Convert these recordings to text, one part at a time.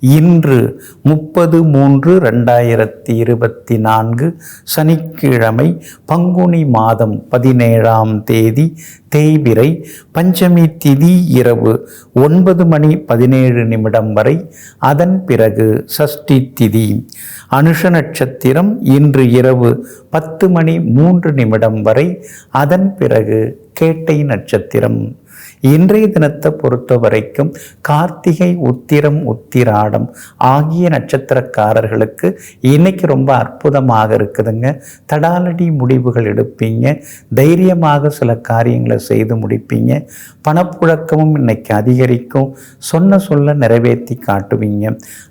இன்று முப்பது மூன்று ரெண்டாயிரத்தி இருபத்தி நான்கு சனிக்கிழமை பங்குனி மாதம் பதினேழாம் தேதி தேய்பிரை பஞ்சமி திதி இரவு ஒன்பது மணி பதினேழு நிமிடம் வரை. அதன் பிறகு சஷ்டி திதி. அனுஷ நட்சத்திரம் இன்று இரவு பத்து மணி மூன்று நிமிடம் வரை. அதன் பிறகு கேட்டை நட்சத்திரம். இன்றைய தினத்தை பொறுத்த வரைக்கும் கார்த்திகை உத்திரம் உத்திராடம் ஆகிய நட்சத்திரக்காரர்களுக்கு இன்னைக்கு ரொம்ப அற்புதமாக இருக்குதுங்க. தடாலடி முடிவுகள் எடுப்பீங்க. தைரியமாக சில காரியங்களை செய்து முடிப்பீங்க. பணப்புழக்கமும் இன்னைக்கு அதிகரிக்கும். சொன்ன சொல்ல நிறைவேற்றி காட்டுவீங்க.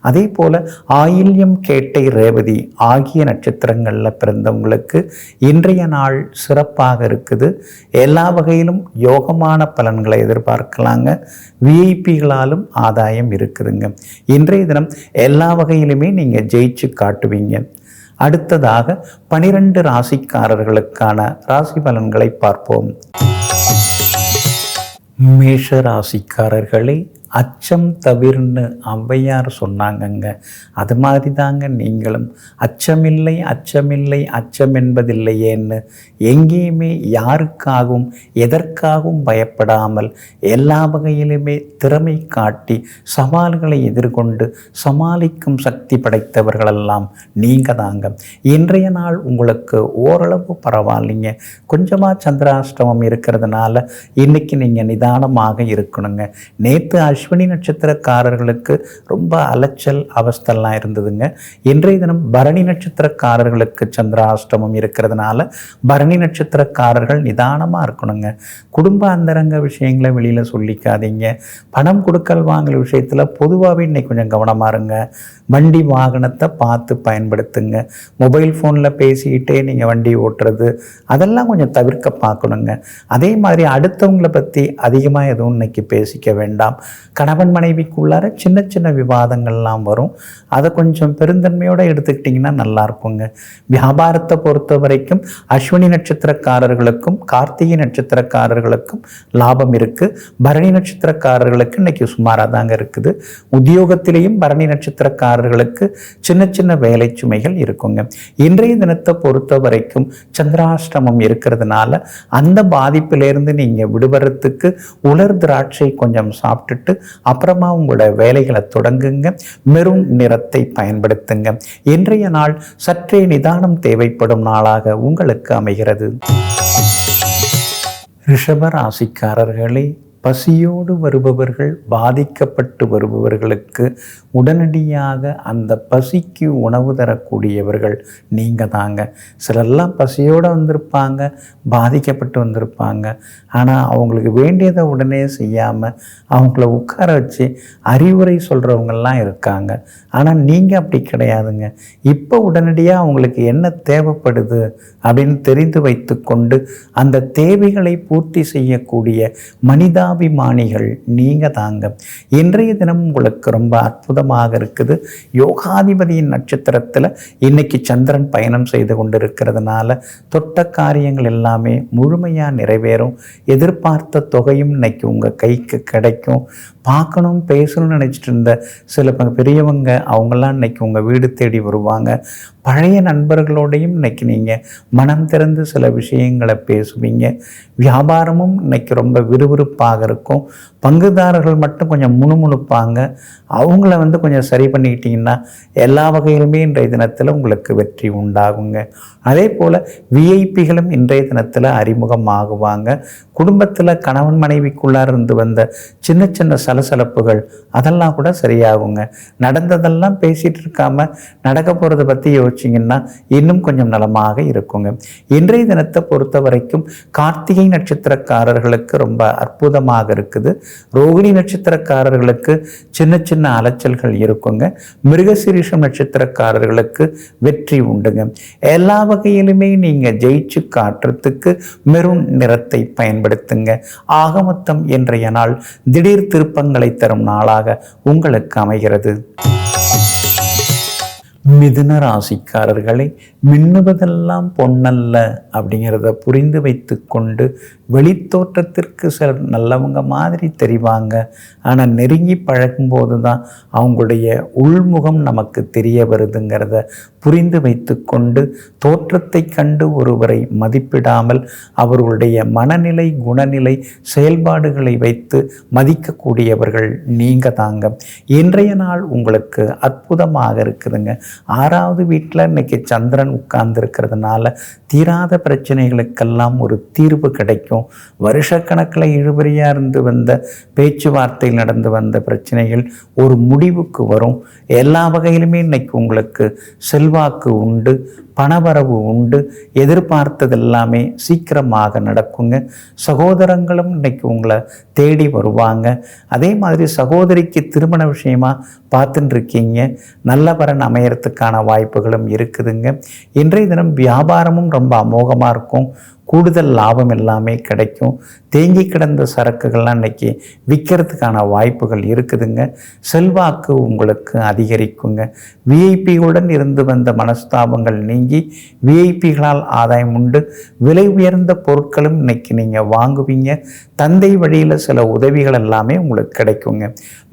அதே போல் ஆயில்யம் கேட்டை ரேவதி ஆகிய நட்சத்திரங்களில் பிறந்தவங்களுக்கு இன்றைய நாள் சிறப்பாக இருக்குது. எல்லா வகையிலும் யோகமான பலன்களை எதிர்பார்க்கலாங்க. விஐபிகளாலும் ஆதாயம் இருக்குதுங்க. இன்றைய தினம் எல்லா வகையிலுமே நீங்கள் ஜெயிச்சு காட்டுவீங்க. அடுத்ததாக பனிரெண்டு ராசிக்காரர்களுக்கான ராசி பலன்களை பார்ப்போம். மேஷ ராசிக்காரர்களே அச்சம் தவிர்னு ஔவையார் சொன்னாங்கங்க. அது மாதிரி தாங்க நீங்களும். அச்சமில்லை அச்சமில்லை அச்சம் என்பதில்லையேன்னு எங்கேயுமே யாருக்காகவும் எதற்காகவும் பயப்படாமல் எல்லா வகையிலுமே திறமை காட்டி சவால்களை எதிர்கொண்டு சமாளிக்கும் சக்தி படைத்தவர்களெல்லாம் நீங்கள் தாங்க இன்றைய நாள் உங்களுக்கு ஓரளவு பரவாயில்லைங்க. கொஞ்சமாக சந்திராஷ்டமம் இருக்கிறதுனால இன்னைக்கு நீங்கள் நிதானமாக இருக்கணுங்க. நேற்று அஸ்வினி நட்சத்திரக்காரர்களுக்கு ரொம்ப அலைச்சல் அவஸ்தெல்லாம் இருந்ததுங்க. இன்றைய தினம் பரணி நட்சத்திரக்காரர்களுக்கு சந்திராஷ்டமம் இருக்கிறதுனால பரணி நட்சத்திரக்காரர்கள் நிதானமாக இருக்கணுங்க. குடும்ப அந்தரங்க விஷயங்களை வெளியில் சொல்லிக்காதீங்க. பணம் கொடுக்கல் வாங்கல் விஷயத்தில் பொதுவாகவே இன்னைக்கு கொஞ்சம் கவனமாக இருங்க. வண்டி வாகனத்தை பார்த்து பயன்படுத்துங்க. மொபைல் ஃபோனில் பேசிக்கிட்டே நீங்கள் வண்டி ஓட்டுறது அதெல்லாம் கொஞ்சம் தவிர்க்க பார்க்கணுங்க. அதே மாதிரி அடுத்தவங்களை பற்றி அதிகமாக எதுவும் இன்னைக்கு பேசிக்க வேண்டாம். கணவன் மனைவிக்குள்ளார சின்ன சின்ன விவாதங்கள்லாம் வரும். அதை கொஞ்சம் பெருந்தன்மையோடு எடுத்துக்கிட்டிங்கன்னா நல்லா இருக்குங்க. வியாபாரத்தை பொறுத்த வரைக்கும் அஸ்வினி நட்சத்திரக்காரர்களுக்கும் கார்த்திகை நட்சத்திரக்காரர்களுக்கும் லாபம் இருக்குது பரணி நட்சத்திரக்காரர்களுக்கு இன்னைக்கு சுமாராக தாங்க இருக்குது. உத்தியோகத்திலேயும் பரணி நட்சத்திரக்காரர்களுக்கு சின்ன சின்ன வேலை சுமைகள் இருக்குங்க. இன்றைய தினத்தை பொறுத்த வரைக்கும் சந்திராஷ்டமம் இருக்கிறதுனால அந்த பாதிப்பிலேருந்து நீங்கள் விடுபடுறதுக்கு உலர் திராட்சை கொஞ்சம் சாப்பிட்டுட்டு அப்புறமா உங்களோட வேலைகளை தொடங்குங்க. மெரும் நிறத்தை பயன்படுத்துங்க. இன்றைய நாள் சற்றே நிதானம் தேவைப்படும் நாளாக உங்களுக்கு அமைகிறது. ரிஷபராசிக்காரர்களே பசியோடு வருபவர்கள் பாதிக்கப்பட்டு வருபவர்களுக்கு உடனடியாக அந்த பசிக்கு உணவு தரக்கூடியவர்கள் நீங்கள் தாங்க. சிலர்லாம் பசியோடு வந்திருப்பாங்க பாதிக்கப்பட்டு வந்திருப்பாங்க. ஆனால் அவங்களுக்கு வேண்டியதை உடனே செய்யாமல் அவங்கள உட்கார வச்சு அறிவுரை சொல்கிறவங்கெல்லாம் இருக்காங்க. ஆனால் நீங்கள் அப்படி கிடையாதுங்க. இப்போ உடனடியாக அவங்களுக்கு என்ன தேவைப்படுது அப்படின்னு தெரிந்து வைத்துக்கொண்டு அந்த தேவைகளை பூர்த்தி செய்யக்கூடிய மனிதா மனிதாபிமானிகள் நீங்கள் தாங்க. இன்றைய தினம் உங்களுக்கு ரொம்ப அற்புதமாக இருக்குது. யோகாதிபதியின் நட்சத்திரத்தில் இன்னைக்கு சந்திரன் பயணம் செய்து கொண்டிருக்கிறதுனால தொட்ட காரியங்கள் எல்லாமே முழுமையாக நிறைவேறும். எதிர்பார்த்த தொகையும் இன்னைக்கு உங்கள் கைக்கு கிடைக்கும். பார்க்கணும் பேசணும்னு நினச்சிட்டு இருந்த சில பெரியவங்க அவங்கெல்லாம் இன்னைக்கு உங்கள் வீடு தேடி வருவாங்க. பழைய நண்பர்களோடையும் இன்னைக்கு நீங்கள் மனம் திறந்து சில விஷயங்களை பேசுவீங்க. வியாபாரமும் இன்னைக்கு ரொம்ப விறுவிறுப்பாக இருக்கும். பங்குதாரர்கள் மட்டும் கொஞ்சம் முணுமுணுப்பாங்க. அவங்கள வந்து கொஞ்சம் சரி பண்ணிக்கிட்டிங்கன்னா எல்லா வகையிலுமே இன்றைய தினத்தில் உங்களுக்கு வெற்றி உண்டாகுங்க. அதே போல் விஐபிகளும் இன்றைய தினத்தில் அறிமுகமாகுவாங்க. குடும்பத்தில் கணவன் மனைவிக்குள்ளார் இருந்து வந்த சின்ன சின்ன சலசலப்புகள் அதெல்லாம் கூட சரியாகுங்க. நடந்ததெல்லாம் பேசிகிட்டு இருக்காம நடக்க போகிறத பற்றி யோசிச்சிங்கன்னா இன்னும் கொஞ்சம் நலமாக இருக்குங்க. இன்றைய தினத்தை பொறுத்த வரைக்கும் கார்த்திகை நட்சத்திரக்காரர்களுக்கு ரொம்ப அற்புதமாக இருக்குது. ரோகிணி நட்சத்திரக்காரர்களுக்கு சின்ன சின்ன அலைச்சல்கள் இருக்குங்க. மிருகசிரீஷம் நட்சத்திரக்காரர்களுக்கு வெற்றி உண்டுங்க. எல்லா வகையிலுமே நீங்கள் ஜெயிச்சு காட்டுறதுக்கு மெரும் நிறத்தை பயன்படுத்துங்க. ஆகமொத்தம் இன்றைய நாள் திடீர் திருப்பங்களை தரும் நாளாக உங்களுக்கு அமைகிறது. மிதுன ராசிக்காரர்களை மின்னுவதெல்லாம் பொன்னல்ல அப்படிங்கிறத புரிந்து வைத்து கொண்டு வெளித்தோற்றத்திற்கு சில நல்லவங்க மாதிரி தெரிவாங்க. ஆனால் நெருங்கி பழகும்போது தான் அவங்களுடைய உள்முகம் நமக்கு தெரிய வருதுங்கிறத புரிந்து வைத்து கொண்டு தோற்றத்தை கண்டு ஒருவரை மதிப்பிடாமல் அவர்களுடைய மனநிலை குணநிலை செயல்பாடுகளை வைத்து மதிக்கக்கூடியவர்கள் நீங்க தாங்க இன்றைய நாள் உங்களுக்கு அற்புதமாக இருக்குதுங்க. ஆறாவது வீட்டில் இன்னைக்கு சந்திரன் உட்கார்ந்து இருக்கிறதுனால தீராத பிரச்சனைகளுக்கெல்லாம் ஒரு தீர்வு கிடைக்கும். வருஷக்கணக்கில் இழுபறியாக இருந்து வந்த பேச்சுவார்த்தையில் நடந்து வந்த பிரச்சனைகள் ஒரு முடிவுக்கு வரும். எல்லா வகையிலுமே இன்னைக்கு உங்களுக்கு செல்வாக்கு உண்டு. பணவரவு உண்டு. எதிர்பார்த்தது எல்லாமே சீக்கிரமாக நடக்குங்க. சகோதரங்களும் இன்றைக்கி உங்களை தேடி வருவாங்க. அதே மாதிரி சகோதரிக்கு திருமண விஷயமா பார்த்துட்டு இருக்கீங்க நல்ல வரன் அமையறதுக்கான வாய்ப்புகளும் இருக்குதுங்க. இன்றைய தினம் வியாபாரமும் ரொம்ப அமோகமாக இருக்கும். கூடுதல் லாபம் எல்லாமே கிடைக்கும். தேங்கி கிடந்த சரக்குகள்லாம் இன்னைக்கு விற்கிறதுக்கான வாய்ப்புகள் இருக்குதுங்க. செல்வாக்கு உங்களுக்கு அதிகரிக்குங்க. விஐபிகளுடன் இருந்து வந்த மனஸ்தாபங்கள் நீங்கி விஐபிகளால் ஆதாயம் உண்டு. விலை உயர்ந்த பொருட்களும் இன்னைக்கு நீங்கள் வாங்குவீங்க. தந்தை வழியில் சில உதவிகள் எல்லாமே உங்களுக்கு கிடைக்குங்க.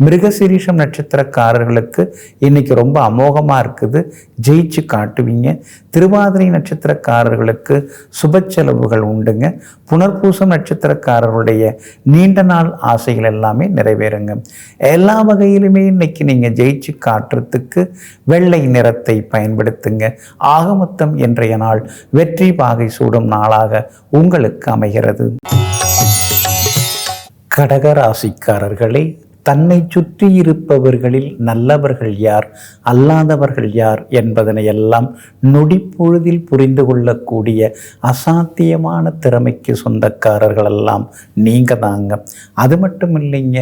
மிருகசிரீஷம் நட்சத்திரக்காரர்களுக்கு இன்றைக்கி ரொம்ப அமோகமாக இருக்குது. ஜெயிச்சு காட்டுவீங்க. திருவாதிரை நட்சத்திரக்காரர்களுக்கு சுப செலவுகள் உண்டுங்க. புனர்பூசம் நட்சத்திரக்காரர்களுடைய நீண்ட நாள் ஆசைகள் எல்லாமே நிறைவேறுங்க. எல்லா வகையிலுமே இன்னைக்கு நீங்கள் ஜெயிச்சு காட்டுறதுக்கு வெள்ளை நிறத்தை பயன்படுத்துங்க. ஆகமொத்தம் இன்றைய நாள் வெற்றி பாகை சூடும் நாளாக உங்களுக்கு அமைகிறது. கடகராசிக்காரர்களே தன்னை சுற்றி இருப்பவர்களில் நல்லவர்கள் யார் அல்லாதவர்கள் யார் என்பதனை எல்லாம் நொடிப்பொழுதில் புரிந்து கொள்ளக்கூடிய அசாத்தியமான திறமைக்கு சொந்தக்காரர்களெல்லாம் நீங்க தாங்க. அது மட்டும் இல்லைங்க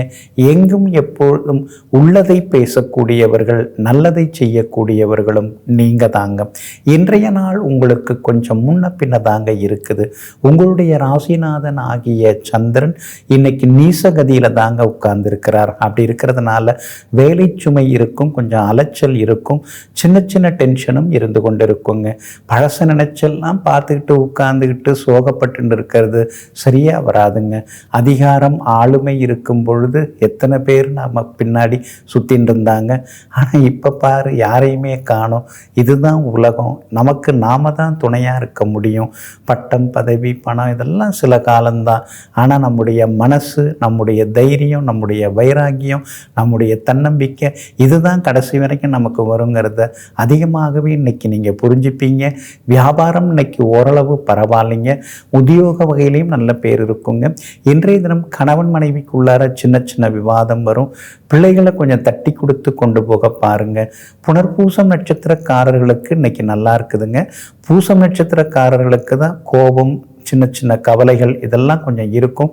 எங்கும் எப்பொழுதும் உள்ளதை பேசக்கூடியவர்கள் நல்லதை செய்யக்கூடியவர்களும் நீங்க தாங்க. இன்றைய நாள் உங்களுக்கு கொஞ்சம் முன்ன பின்ன தாங்க இருக்குது. உங்களுடைய ராசிநாதன் ஆகிய சந்திரன் இன்னைக்கு நீசகதியில தாங்க உட்கார்ந்துருக்கிறார். அப்படி இருக்கிறதுனால வேலை சுமை இருக்கும் கொஞ்சம் அலைச்சல் இருக்கும் சின்ன சின்ன டென்ஷனும் இருந்து கொண்டு இருக்குங்க பழச நினைச்செல்லாம் பார்த்துக்கிட்டு உட்கார்ந்துக்கிட்டு சோகப்பட்டு இருக்கிறது சரியா வராதுங்க. அதிகாரம் ஆளுமை இருக்கும் பொழுது எத்தனை பேர் நம்ம பின்னாடி சுற்றின்னு இருந்தாங்க. ஆனால் இப்போ பாரு யாரையுமே காணும். இதுதான் உலகம். நமக்கு நாம தான் துணையாக இருக்க முடியும். பட்டம் பதவி பணம் இதெல்லாம் சில காலம்தான். ஆனால் நம்முடைய மனசு நம்முடைய தைரியம் நம்முடைய வைராக்கியம் நம்முடைய தன்னம்பிக்கை இதுதான் கடைசி வரைக்கும் நமக்கு வருங்கிறத அதிகமாகவே இன்னைக்கு நீங்கள் புரிஞ்சுப்பீங்க. வியாபாரம் இன்னைக்கு ஓரளவு பரவாயில்லைங்க. உத்தியோக வகையிலையும் நல்ல பேர் இருக்குங்க. இன்றைய தினம் கணவன் மனைவிக்குள்ளார சின்ன சின்ன விவாதம் வரும். பிள்ளைகளை கொஞ்சம் தட்டி கொடுத்து கொண்டு போக பாருங்க. புனர்பூசம் நட்சத்திரக்காரர்களுக்கு இன்னைக்கு நல்லா இருக்குதுங்க. பூசம் நட்சத்திரக்காரர்களுக்கு தான் கோபம் சின்ன சின்ன கவலைகள் இதெல்லாம் கொஞ்சம் இருக்கும்.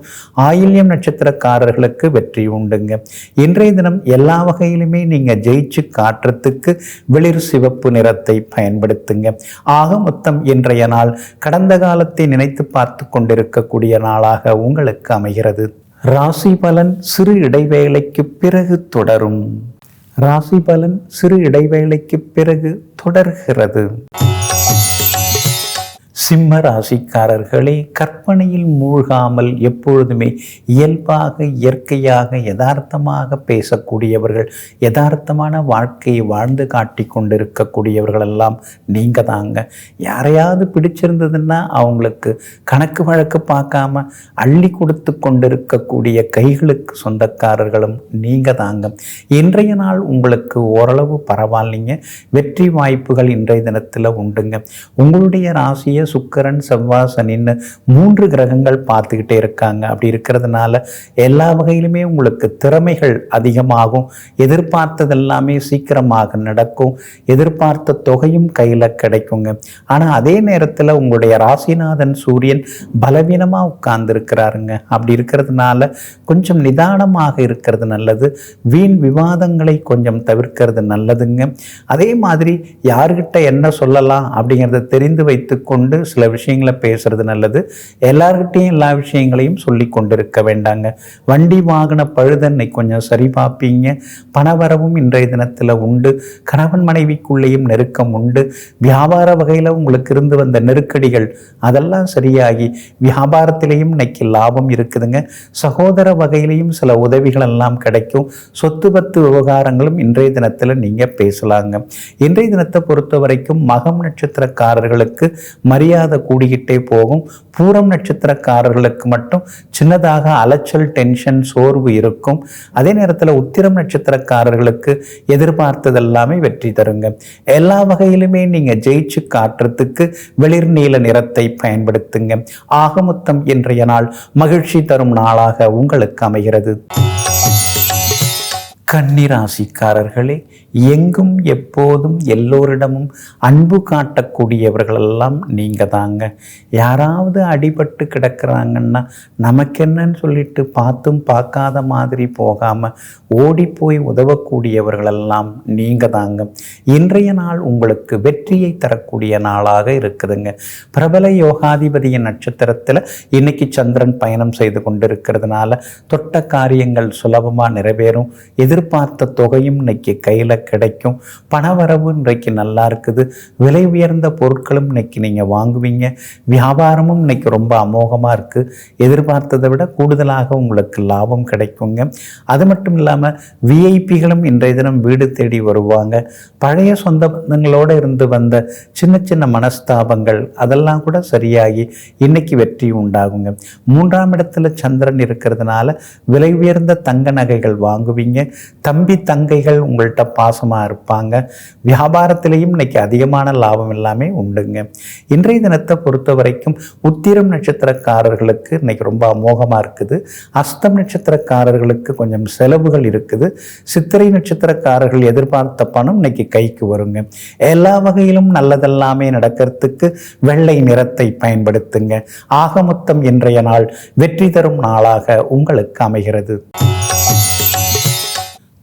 ஆயில்யம் நட்சத்திரக்காரர்களுக்கு வெற்றி உண்டுங்க. இன்றைய தினம் எல்லா வகையிலுமே நீங்கள் ஜெயிச்சு காட்டுறதுக்கு வெளிர் சிவப்பு நிறத்தை பயன்படுத்துங்க. ஆக மொத்தம் இன்றைய நாள் கடந்த காலத்தை நினைத்து பார்த்து கொண்டிருக்கக்கூடிய நாளாக உங்களுக்கு அமைகிறது. ராசி பலன் சிறு இடைவேளைக்கு பிறகு தொடரும். ராசி பலன் சிறு இடைவேளைக்கு பிறகு தொடர்கிறது. சிம்ம ராசிக்காரர்களே கற்பனையில் மூழ்காமல் எப்பொழுதுமே இயல்பாக இயற்கையாக யதார்த்தமாக பேசக்கூடியவர்கள் யதார்த்தமான வாழ்க்கையை வாழ்ந்து காட்டி கொண்டிருக்கக்கூடியவர்கள் எல்லாம் நீங்க தாங்க. யாரையாவது பிடிச்சிருந்ததுன்னா அவங்களுக்கு கணக்கு வழக்கு பார்க்காம அள்ளி கொடுத்து கொண்டிருக்கக்கூடிய கைகளுக்கு சொந்தக்காரர்களும் நீங்க தாங்க. இன்றைய நாள் உங்களுக்கு ஓரளவு பரவாயில்லைங்க. வெற்றி வாய்ப்புகள் இன்றைய தினத்தில் உண்டுங்க. உங்களுடைய ராசியை சுக்கரன் செவ்வாய் சனின்னு மூன்று கிரகங்கள் பார்த்துக்கிட்டே இருக்காங்க. அப்படி இருக்கிறதுனால எல்லா வகையிலுமே உங்களுக்கு திறமைகள் அதிகமாகும். எதிர்பார்த்தது எல்லாமே சீக்கிரமாக நடக்கும். எதிர்பார்த்த தொகையும் கையில் கிடைக்குங்க. ஆனால் அதே நேரத்தில் உங்களுடைய ராசிநாதன் சூரியன் பலவீனமாக உட்கார்ந்துருக்கிறாருங்க. அப்படி இருக்கிறதுனால கொஞ்சம் நிதானமாக இருக்கிறது நல்லது. வீண் விவாதங்களை கொஞ்சம் தவிர்க்கிறது நல்லதுங்க. அதே மாதிரி யார்கிட்ட என்ன சொல்லலாம் அப்படிங்கிறத தெரிந்து வைத்துக்கொண்டு கொண்டு சில விஷயங்களை பேசுறது நல்லது. எல்லார்கிட்டையும் எல்லா விஷயங்களையும் சொல்லி கொண்டிருக்க வேண்டாங்க. வண்டி வாகன பழுதன்னை கொஞ்சம் சரி பார்ப்பீங்க. பணவரவும் இன்றைய தினத்தில் உண்டு. கணவன் மனைவிக்குள்ளேயும் நெருக்கம் உண்டு. வியாபார வகையில் உங்களுக்கு இருந்து வந்த நெருக்கடிகள் அதெல்லாம் சரியாகி வியாபாரத்திலையும் இன்னைக்கு லாபம் இருக்குதுங்க. சகோதர வகையிலையும் சில உதவிகள் எல்லாம் கிடைக்கும். சொத்து பத்து விவகாரங்களும் இன்றைய தினத்தில் நீங்கள் பேசலாங்க. இன்றைய தினத்தை பொறுத்த வரைக்கும் மகம் நட்சத்திரக்காரர்களுக்கு மரியாதை கூடிக்கிட்டே போகும். பூரம் நட்சத்திரக்காரர்களுக்கு மட்டும் சின்னதாக அலைச்சல் டென்ஷன் சோர்வு இருக்கும். அதே நேரத்தில் உத்திரம் நட்சத்திரக்காரர்களுக்கு எதிர்பார்த்ததெல்லாமே வெற்றி தருங்க. எல்லா வகையிலுமே நீங்கள் ஜெயிச்சு காட்டுறதுக்கு வெளிர் நீல நிறத்தை பயன்படுத்துங்க. ஆகமுத்தம் இன்றைய நாள் மகிழ்ச்சி தரும் நாளாக உங்களுக்கு அமைகிறது. கன்னிராசிக்காரர்களே எங்கும் எப்போதும் எல்லோரிடமும் அன்பு காட்டக்கூடியவர்களெல்லாம் நீங்கள் தாங்க யாராவது அடிபட்டு கிடக்கிறாங்கன்னா நமக்கு என்னன்னு சொல்லிட்டு பார்த்தும் பார்க்காத மாதிரி போகாமல் ஓடி போய் உதவக்கூடியவர்களெல்லாம் நீங்கள் தாங்க இன்றைய நாள் உங்களுக்கு வெற்றியை தரக்கூடிய நாளாக இருக்குதுங்க. பிரபல யோகாதிபதியின் நட்சத்திரத்தில் இன்னைக்கு சந்திரன் பயணம் செய்து கொண்டிருக்கிறதுனால தொட்ட காரியங்கள் சுலபமாக நிறைவேறும். எதிர்பார்த்த தொகையும் இன்னைக்கு கையில் கிடைக்கும். பணவரவு இன்றைக்கு நல்லா இருக்குது. விலை உயர்ந்த பொருட்களும் இன்னைக்கு நீங்கள் வாங்குவீங்க. வியாபாரமும் இன்னைக்கு ரொம்ப அமோகமாக இருக்குது எதிர்பார்த்ததை விட கூடுதலாக உங்களுக்கு லாபம் கிடைக்குங்க. அது மட்டும் இல்லாமல் விஐபிகளும் இன்றைய தினம் வீடு தேடி வருவாங்க. பழைய சொந்த பந்தங்களோடு இருந்து வந்த சின்ன சின்ன மனஸ்தாபங்கள் அதெல்லாம் கூட சரியாகி இன்னைக்கு வெற்றி உண்டாகுங்க. மூன்றாம் இடத்துல சந்திரன் இருக்கிறதுனால விலை உயர்ந்த தங்க நகைகள் வாங்குவீங்க. தம்பி தங்கைகள் உங்கள்கிட்ட பாசமாக இருப்பாங்க. வியாபாரத்திலையும் இன்னைக்கு அதிகமான லாபம் எல்லாமே உண்டுங்க. இன்றைய தினத்தை பொறுத்த வரைக்கும் உத்திரம் நட்சத்திரக்காரர்களுக்கு இன்னைக்கு ரொம்ப அமோகமாக இருக்குது. அஸ்தம் நட்சத்திரக்காரர்களுக்கு கொஞ்சம் செலவுகள் இருக்குது. சித்திரை நட்சத்திரக்காரர்கள் எதிர்பார்த்த பணம் இன்னைக்கு கைக்கு வருங்க. எல்லா வகையிலும் நல்லதெல்லாமே நடக்கிறதுக்கு வெள்ளை நிறத்தை பயன்படுத்துங்க. ஆகமொத்தம் இன்றைய நாள் வெற்றி தரும் நாளாக உங்களுக்கு அமைகிறது.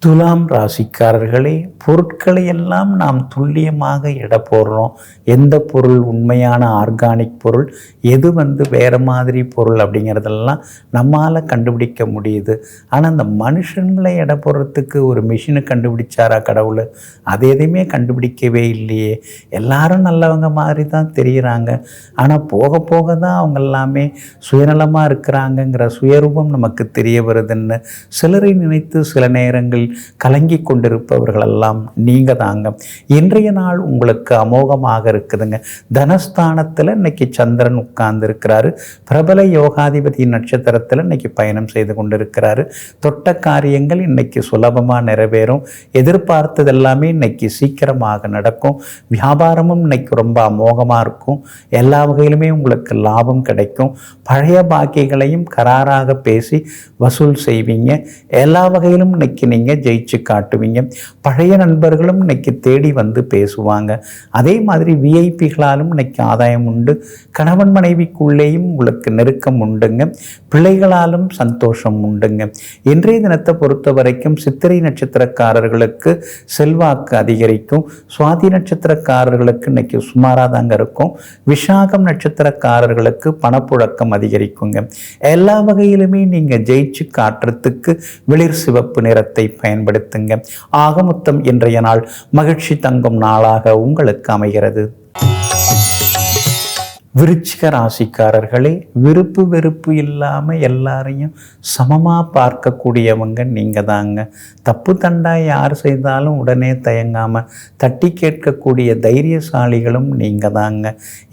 துலாம் ராசிக்காரர்களே பொருட்களை எல்லாம் நாம் துல்லியமாக எடை போடுறோம் எந்த பொருள் உண்மையான ஆர்கானிக் பொருள் எது வந்து வேறு மாதிரி பொருள் அப்படிங்கிறதெல்லாம் நம்மால் கண்டுபிடிக்க முடியுது. ஆனால் அந்த மனுஷங்களை எடை போடுறதுக்கு ஒரு மிஷினை கண்டுபிடிச்சாரா கடவுள்? அது எதையுமே கண்டுபிடிக்கவே இல்லையே. எல்லாரும் நல்லவங்க மாதிரி தான் தெரிகிறாங்க ஆனால் போக போக தான் அவங்க எல்லாமே சுயநலமாக இருக்கிறாங்கங்கிற சுயரூபம் நமக்கு தெரிய வருதுன்னு சிலரை நினைத்து சில நேரங்கள் கலங்கி கொண்டிருப்பவர்களெல்லாம் நீங்கள் தாங்க இன்றைய நாள் உங்களுக்கு அமோகமாக இருக்குதுங்க. தனஸ்தானத்தில் இன்னைக்கு சந்திரன் உட்கார்ந்து இருக்கிறாரு பிரபல யோகாதிபதி நட்சத்திரத்தில் இன்னைக்கு பயணம் செய்து கொண்டிருக்கிறாரு. தொட்ட காரியங்கள் இன்னைக்கு சுலபமாக நிறைவேறும். எதிர்பார்த்தது எல்லாமே இன்னைக்கு சீக்கிரமாக நடக்கும். வியாபாரமும் இன்னைக்கு ரொம்ப அமோகமாக இருக்கும். எல்லா வகையிலுமே உங்களுக்கு லாபம் கிடைக்கும். பழைய பாக்கிகளையும் கராராக பேசி வசூல் செய்வீங்க. எல்லா வகையிலும் இன்னைக்கு நீங்கள் ஜெயிச்சு காட்டுவீங்க பழைய நண்பர்களும் இன்னைக்கு தேடி வந்து பேசுவாங்க. அதே மாதிரி விஐபிகளாலும் இன்னைக்கு ஆதாயம் உண்டு. கணவன் மனைவிக்குள்ளேயும் உங்களுக்கு நெருக்கம் உண்டுங்க. பிள்ளைகளாலும் சந்தோஷம் உண்டுங்க. இன்றைய தினத்தை பொறுத்த வரைக்கும் சித்திரை நட்சத்திரக்காரர்களுக்கு செல்வாக்கு அதிகரிக்கும். சுவாதி நட்சத்திரக்காரர்களுக்கு இன்னைக்கு சுமாராக தாங்க இருக்கும். விஷாகம் நட்சத்திரக்காரர்களுக்கு பணப்புழக்கம் அதிகரிக்குங்க. எல்லா வகையிலுமே நீங்கள் ஜெயிச்சு காட்டுறதுக்கு வெளிர் சிவப்பு நிறத்தை பயன்படுத்துங்க. ஆகமுத்தம் இன்றைய நாள் மகிழ்ச்சி தங்கும் நாளாக உங்களுக்கு அமைகிறது. விருச்சிக ராசிக்காரர்களே விருப்பு வெறுப்பு இல்லாமல் எல்லாரையும் சமமாக பார்க்கக்கூடியவங்க நீங்கள் தாங்க தப்பு தண்டா யார் செய்தாலும் உடனே தயங்காமல் தட்டி கேட்கக்கூடிய தைரியசாலிகளும் நீங்கள் தாங்க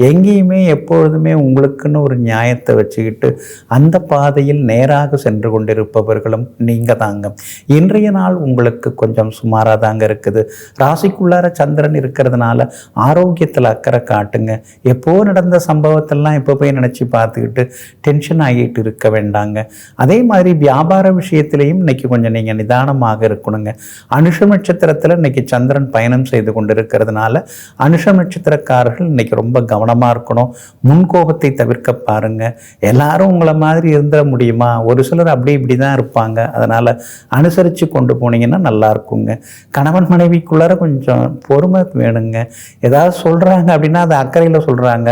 எங்கேயுமே எப்பொழுதுமே உங்களுக்குன்னு ஒரு நியாயத்தை வச்சுக்கிட்டு அந்த பாதையில் நேராக சென்று கொண்டிருப்பவர்களும் நீங்கள் தாங்க இன்றைய நாள் உங்களுக்கு கொஞ்சம் சுமாராக தாங்க இருக்குது. ராசிக்குள்ளார சந்திரன் இருக்கிறதுனால ஆரோக்கியத்தில் அக்கறை காட்டுங்க. எப்போ நடந்த சம்பவத்தெல்லாம் இப்போ போய் நினச்சி பார்த்துக்கிட்டு டென்ஷன் ஆகிட்டு இருக்க வேண்டாங்க. அதே மாதிரி வியாபார விஷயத்திலையும் இன்றைக்கி கொஞ்சம் நீங்கள் நிதானமாக இருக்கணுங்க. அனுஷ நட்சத்திரத்தில் இன்றைக்கி சந்திரன் பயணம் செய்து கொண்டு இருக்கிறதுனால அனுஷ நட்சத்திரக்காரர்கள் இன்றைக்கி ரொம்ப கவனமாக இருக்கணும். முன்கோபத்தை தவிர்க்க பாருங்கள் எல்லாரும் உங்களை மாதிரி இருந்துட முடியுமா? ஒரு சிலர் அப்படி இப்படி தான் இருப்பாங்க. அதனால் அனுசரித்து கொண்டு போனீங்கன்னா நல்லா இருக்குங்க. கணவன் மனைவிக்குள்ளார கொஞ்சம் பொறுமை வேணுங்க. ஏதாவது சொல்கிறாங்க அப்படின்னா அது அக்கறையில் சொல்கிறாங்க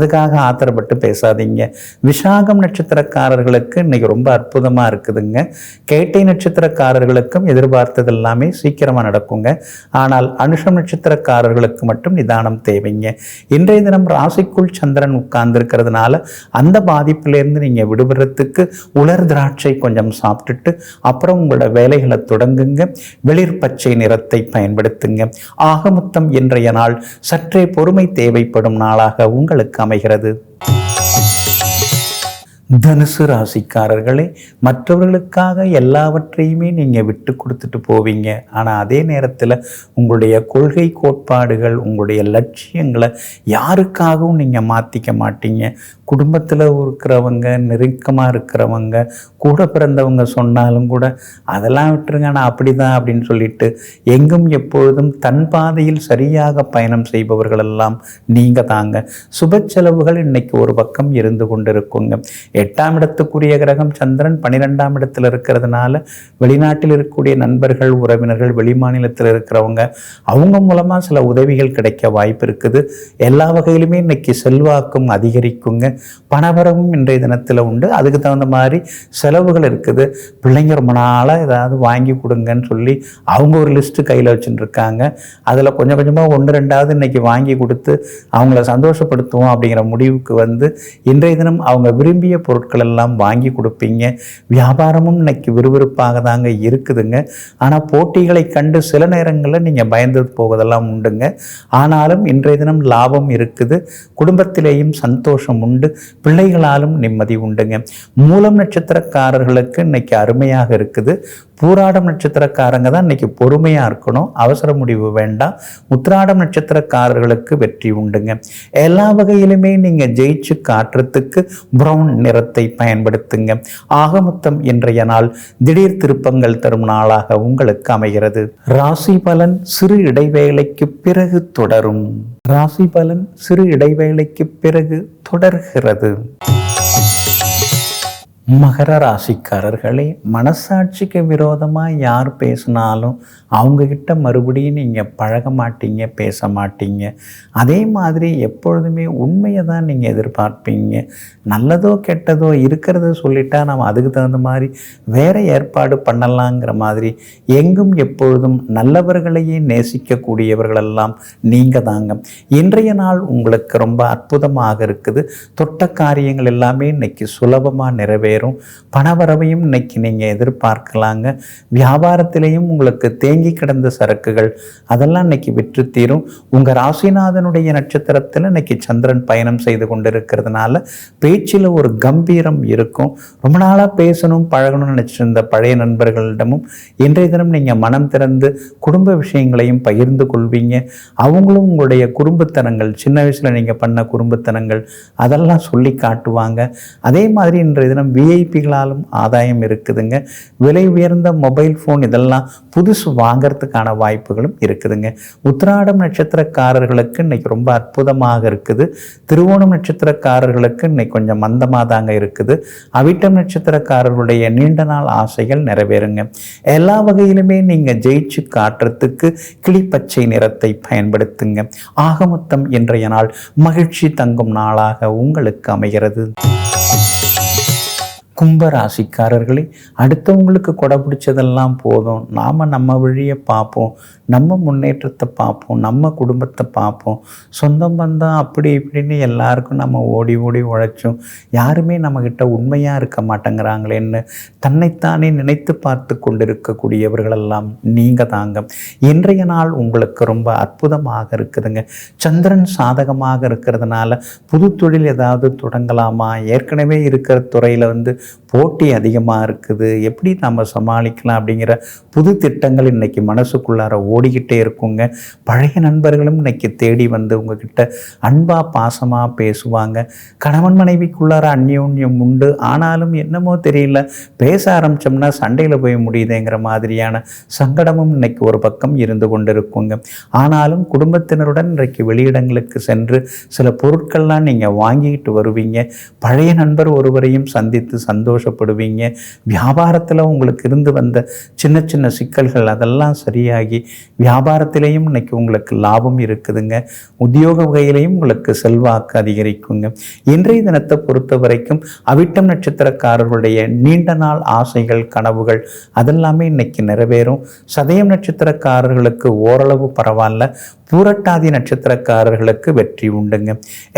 அதுக்காக ஆத்திரப்பட்டு பேசாதீங்க. விசாகம் நட்சத்திரக்காரர்களுக்கு இன்னைக்கு ரொம்ப அற்புதமாக இருக்குதுங்க. கேட்டை நட்சத்திரக்காரர்களுக்கும் எதிர்பார்த்தது எல்லாமே சீக்கிரமாக நடக்குங்க. ஆனால் அனுஷம் நட்சத்திரக்காரர்களுக்கு மட்டும் நிதானம் தேவைங்க. இன்றைய தினம் ராசிக்குள் சந்திரன் உட்கார்ந்துருக்கிறதுனால அந்த பாதிப்பிலேருந்து நீங்கள் விடுபடுறதுக்கு உலர் திராட்சை கொஞ்சம் சாப்பிட்டுட்டு அப்புறம் உங்களோட வேலைகளை தொடங்குங்க. வெளிர் பச்சை நிறத்தை பயன்படுத்துங்க. ஆகமொத்தம் இன்றைய நாள் சற்றே பொறுமை தேவைப்படும் நாளாக உங்களுக்கு அமைகிறது. தனுசு ராசிக்காரர்களே மற்றவர்களுக்காக எல்லாவற்றையுமே நீங்கள் விட்டு கொடுத்துட்டு போவீங்க. ஆனால் அதே நேரத்தில் உங்களுடைய கொள்கை கோட்பாடுகள் உங்களுடைய லட்சியங்களை யாருக்காகவும் நீங்கள் மாற்றிக்க மாட்டீங்க. குடும்பத்தில் இருக்கிறவங்க நெருக்கமாக இருக்கிறவங்க கூட பிறந்தவங்க சொன்னாலும் கூட அதெல்லாம் விட்டுருங்க நான் அப்படி தான் அப்படின்னு சொல்லிட்டு எங்கும் எப்பொழுதும் தன் பாதையில் சரியாக பயணம் செய்பவர்களெல்லாம் நீங்கள் தாங்க. சுப செலவுகள் இன்னைக்கு ஒரு பக்கம் இருந்து கொண்டிருக்குங்க. எட்டாம் இடத்துக்குரிய கிரகம் சந்திரன் பன்னிரெண்டாம் இடத்துல இருக்கிறதுனால வெளிநாட்டில் இருக்கக்கூடிய நண்பர்கள் உறவினர்கள் வெளிமாநிலத்தில் இருக்கிறவங்க அவங்க மூலமாக சில உதவிகள் கிடைக்க வாய்ப்பு இருக்குது. எல்லா வகையிலுமே இன்னைக்கு செல்வாக்கும் அதிகரிக்குங்க. பணவரவும் இன்றைய தினத்தில் உண்டு. அதுக்கு தகுந்த மாதிரி செலவுகள் இருக்குது. பிள்ளைங்க ரொம்ப நாளாக ஏதாவது வாங்கி கொடுங்கன்னு சொல்லி அவங்க ஒரு லிஸ்ட்டு கையில் வச்சுட்டு இருக்காங்க அதில் கொஞ்சம் கொஞ்சமாக ஒன்று ரெண்டாவது இன்னைக்கு வாங்கி கொடுத்து அவங்கள சந்தோஷப்படுத்துவோம் அப்படிங்கிற முடிவுக்கு வந்து இன்றைய தினம் அவங்க விரும்பிய பொருட்கள் எல்லாம் வாங்கி கொடுப்பீங்க. வியாபாரமும் இன்னைக்கு விறுவிறுப்பாக தாங்க இருக்குதுங்க. ஆனால் போட்டிகளை கண்டு சில நேரங்களில் நீங்கள் பயந்து போவதெல்லாம் உண்டுங்க. ஆனாலும் இன்றைய தினம் லாபம் இருக்குது. குடும்பத்திலேயும் சந்தோஷம் உண்டு. பிள்ளைகளாலும் நிம்மதி உண்டுங்க. மூலம் நட்சத்திரக்காரர்களுக்கு இன்னைக்கு அருமையாக இருக்குது. பூராடம் நட்சத்திரக்காரங்க தான் இன்னைக்கு பொறுமையாக இருக்கணும். அவசர முடிவு வேண்டாம். உத்திராடம் நட்சத்திரக்காரர்களுக்கு வெற்றி உண்டுங்க. எல்லா வகையிலுமே நீங்கள் ஜெயிச்சு காட்டுறதுக்கு ப்ரௌன் நிற நிறத்தை பயன்படுத்துங்க. ஆகமத்தம் இன்றைய நாள் திடீர் திருப்பங்கள் தரும் நாளாக உங்களுக்கு அமைகிறது. ராசி பலன் சிறு இடைவேளைக்கு பிறகு தொடரும். ராசி பலன் சிறு இடைவேளைக்கு பிறகு தொடர்கிறது. மகர ராசிக்காரர்களே மனசாட்சிக்கு விரோதமாக யார் பேசினாலும் அவங்கக்கிட்ட மறுபடியும் நீங்கள் பழக மாட்டீங்க பேச மாட்டீங்க. அதே மாதிரி எப்பொழுதுமே உண்மையை தான் நீங்கள் எதிர்பார்ப்பீங்க. நல்லதோ கெட்டதோ இருக்கிறத சொல்லிட்டா நம்ம அதுக்கு தகுந்த மாதிரி வேறு ஏற்பாடு பண்ணலாங்கிற மாதிரி எங்கும் எப்பொழுதும் நல்லவர்களையே நேசிக்கக்கூடியவர்களெல்லாம் நீங்கள் தாங்க. இன்றைய நாள் உங்களுக்கு ரொம்ப அற்புதமாக இருக்குது. தொட்ட காரியங்கள் எல்லாமே இன்றைக்கி சுலபமாக நிறைவேறும் சேரும். பணவரவையும் இன்னைக்கு நீங்கள் எதிர்பார்க்கலாங்க. வியாபாரத்திலையும் உங்களுக்கு தேங்கி கிடந்த சரக்குகள் அதெல்லாம் இன்னைக்கு விற்று தீரும். உங்கள் ராசிநாதனுடைய நட்சத்திரத்தில் இன்னைக்கு சந்திரன் பயணம் செய்து கொண்டிருக்கிறதுனால பேச்சில் ஒரு கம்பீரம் இருக்கும். ரொம்ப நாளாக பேசணும் பழகணும்னு நினச்சிருந்த பழைய நண்பர்களிடமும் இன்றைய தினம் நீங்கள் மனம் திறந்து குடும்ப விஷயங்களையும் பகிர்ந்து கொள்வீங்க. அவங்களும் உங்களுடைய குடும்பத்தனங்கள் சின்ன வயசில் நீங்கள் பண்ண குடும்பத்தனங்கள் அதெல்லாம் சொல்லி காட்டுவாங்க. அதே மாதிரி இன்றைய தினம் விஐபிகளாலும் ஆதாயம் இருக்குதுங்க. விலை உயர்ந்த மொபைல் ஃபோன் இதெல்லாம் புதுசு வாங்கிறதுக்கான வாய்ப்புகளும் இருக்குதுங்க. உத்திராடம் நட்சத்திரக்காரர்களுக்கு இன்னைக்கு ரொம்ப அற்புதமாக இருக்குது. திருவோணம் நட்சத்திரக்காரர்களுக்கு இன்னைக்கு கொஞ்சம் மந்தமாக தாங்க இருக்குது. அவிட்டம் நட்சத்திரக்காரர்களுடைய நீண்ட நாள் ஆசைகள் நிறைவேறுங்க. எல்லா வகையிலுமே நீங்கள் ஜெயிச்சு காட்டுறதுக்கு கிளிப்பச்சை நிறத்தை பயன்படுத்துங்க. ஆகமொத்தம் இன்றைய நாள் மகிழ்ச்சி தங்கும் நாளாக உங்களுக்கு அமைகிறது. கும்ப ராசிக்காரர்களே அடுத்தவங்களுக்கு கொடை பிடிச்சதெல்லாம் போதும். நாம் நம்ம வழியை பார்ப்போம். நம்ம முன்னேற்றத்தை பார்ப்போம். நம்ம குடும்பத்தை பார்ப்போம். சொந்தம் பந்தம் அப்படி இப்படின்னு எல்லாருக்கும் நம்ம ஓடி ஓடி உழைச்சோம். யாருமே நம்மக்கிட்ட உண்மையாக இருக்க மாட்டேங்கிறாங்களேன்னு தன்னைத்தானே நினைத்து பார்த்து கொண்டிருக்கக்கூடியவர்களெல்லாம் நீங்கள் தாங்க. இன்றைய நாள் உங்களுக்கு ரொம்ப அற்புதமாக இருக்குதுங்க. சந்திரன் சாதகமாக இருக்கிறதுனால புது தொழில் ஏதாவது தொடங்கலாமா? ஏற்கனவே இருக்கிற துறையில் வந்து போட்டி அதிகமாக இருக்குது எப்படி நம்ம சமாளிக்கலாம் அப்படிங்கிற புது திட்டங்கள் இன்னைக்கு மனசுக்குள்ளார ஓடிக்கிட்டே இருக்குங்க. பழைய நண்பர்களும் இன்னைக்கு தேடி வந்து உங்ககிட்ட அன்பாக பாசமாக பேசுவாங்க. கணவன் மனைவிக்குள்ளார அந்யோன்யம் உண்டு. ஆனாலும் என்னமோ தெரியல பேச ஆரம்பிச்சோம்னா சண்டையில் போய் முடியுதுங்கிற மாதிரியான சங்கடமும் இன்னைக்கு ஒரு பக்கம் இருந்து கொண்டிருக்குங்க. ஆனாலும் குடும்பத்தினருடன் இன்றைக்கு வெளியிடங்களுக்கு சென்று சில பொருட்கள்லாம் நீங்கள் வாங்கிட்டு வருவீங்க. பழைய நண்பர் ஒருவரையும் சந்தித்து சந்தோஷப்படுவீங்க. வியாபாரத்தில் உங்களுக்கு இருந்து வந்த சின்ன சின்ன சிக்கல்கள் அதெல்லாம் சரியாகி வியாபாரத்திலையும் இன்றைக்கி உங்களுக்கு லாபம் இருக்குதுங்க. உத்தியோக வகையிலையும் உங்களுக்கு செல்வாக்கு அதிகரிக்குங்க. இன்றைய தினத்தை பொறுத்த வரைக்கும் அவிட்டம் நட்சத்திரக்காரர்களுடைய நீண்ட நாள் ஆசைகள் கனவுகள் அதெல்லாமே இன்னைக்கு நிறைவேறும். சதயம் நட்சத்திரக்காரர்களுக்கு ஓரளவு பரவாயில்ல. பூரட்டாதி நட்சத்திரக்காரர்களுக்கு வெற்றி உண்டுங்க.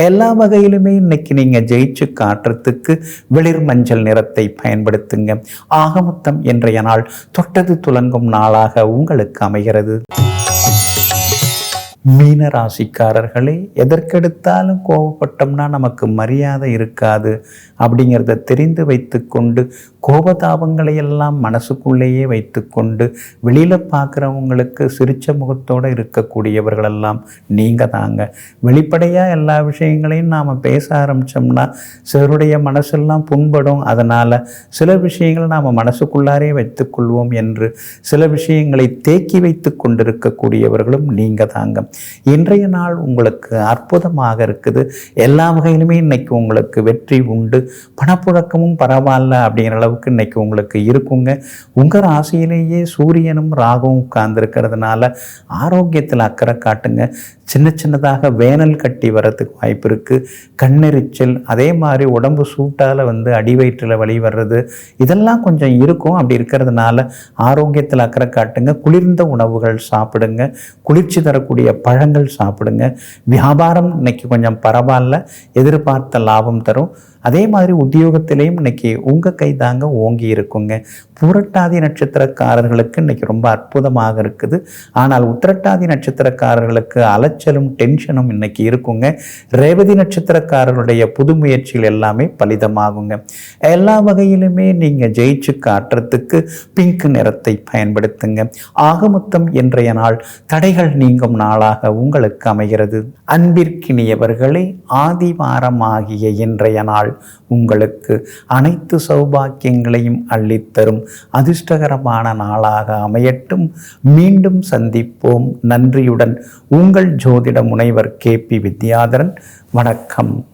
எல்லா வகையிலுமே இன்னைக்கு நீங்க ஜெயிச்சு காட்டுறதுக்கு வெளிர் மஞ்சள் நிறத்தை பயன்படுத்துங்க. ஆகமொத்தம் இன்றைய நாள் தொட்டது துலங்கும் நாளாக உங்களுக்கு அமைகிறது. மீன ராசிக்காரர்களே எதற்கெடுத்தாலும் கோபப்பட்டோம்னா நமக்கு மரியாதை இருக்காது. அப்படிங்கிறத தெரிந்து வைத்துக்கொண்டு கோபதாபங்களை எல்லாம் மனசுக்குள்ளேயே வைத்துக்கொண்டு வெளியில் பார்க்குறவங்களுக்கு சிரிச்ச முகத்தோடு இருக்கக்கூடியவர்களெல்லாம் நீங்கள் தாங்க. வெளிப்படையாக எல்லா விஷயங்களையும் நாம் பேச ஆரம்பித்தோம்னா சிலருடைய மனசெல்லாம் புண்படும். அதனால் சில விஷயங்களை நாம் மனசுக்குள்ளாரே வைத்துக்கொள்வோம் என்று சில விஷயங்களை தேக்கி வைத்து கொண்டிருக்கக்கூடியவர்களும் நீங்கள் தாங்க. இன்றைய நாள் உங்களுக்கு அற்புதமாக இருக்குது. எல்லா வகையிலுமே இன்றைக்கு உங்களுக்கு வெற்றி உண்டு. பணப்புழக்கமும் பரவாயில்ல அப்படிங்கிற அளவு அளவுக்கு இன்னைக்கு உங்களுக்கு இருக்குங்க. உங்கள் ராசியிலேயே சூரியனும் ராகவும் உட்கார்ந்துருக்கிறதுனால ஆரோக்கியத்தில் அக்கறை காட்டுங்க. சின்ன சின்னதாக வேனல் கட்டி வர்றதுக்கு வாய்ப்பு இருக்குது கண்ணெரிச்சல் அதே மாதிரி உடம்பு சூட்டால் வந்து அடி வயிற்றில் வர்றது இதெல்லாம் கொஞ்சம் இருக்கும். அப்படி இருக்கிறதுனால ஆரோக்கியத்தில் அக்கறை காட்டுங்க. குளிர்ந்த உணவுகள் சாப்பிடுங்க. குளிர்ச்சி தரக்கூடிய பழங்கள் சாப்பிடுங்க. வியாபாரம் இன்னைக்கு கொஞ்சம் பரவாயில்ல. எதிர்பார்த்த லாபம் தரும். அதே மாதிரி உத்தியோகத்திலையும் இன்னைக்கு உங்கள் கை தாங்க ஓங்கி இருக்குங்க. புரட்டாதி நட்சத்திரக்காரர்களுக்கு இன்னைக்கு ரொம்ப அற்புதமாக இருக்குது. ஆனால் உத்திரட்டாதி நட்சத்திரக்காரர்களுக்கு அலைச்சலும் டென்ஷனும் இன்னைக்கு இருக்குங்க. ரேவதி நட்சத்திரக்காரர்களுடைய புது முயற்சிகள் எல்லாமே பலிதமாகுங்க. எல்லா வகையிலுமே நீங்கள் ஜெயிச்சு காட்டுறதுக்கு பிங்க் நிறத்தை பயன்படுத்துங்க. ஆகமொத்தம் இன்றைய நாள் தடைகள் நீங்கும் நாளாக உங்களுக்கு அமைகிறது. அன்பிற்கினியவர்களே ஆதிவாரமாகிய இன்றைய நாள் நாள் உங்களுக்கு அனைத்து சௌபாக்கியங்களையும் அள்ளித்தரும். அதிர்ஷ்டகரமான நாளாக அமையட்டும். மீண்டும் சந்திப்போம். நன்றியுடன் உங்கள் ஜோதிட முனைவர் கே பி வித்யாதரன். வணக்கம்.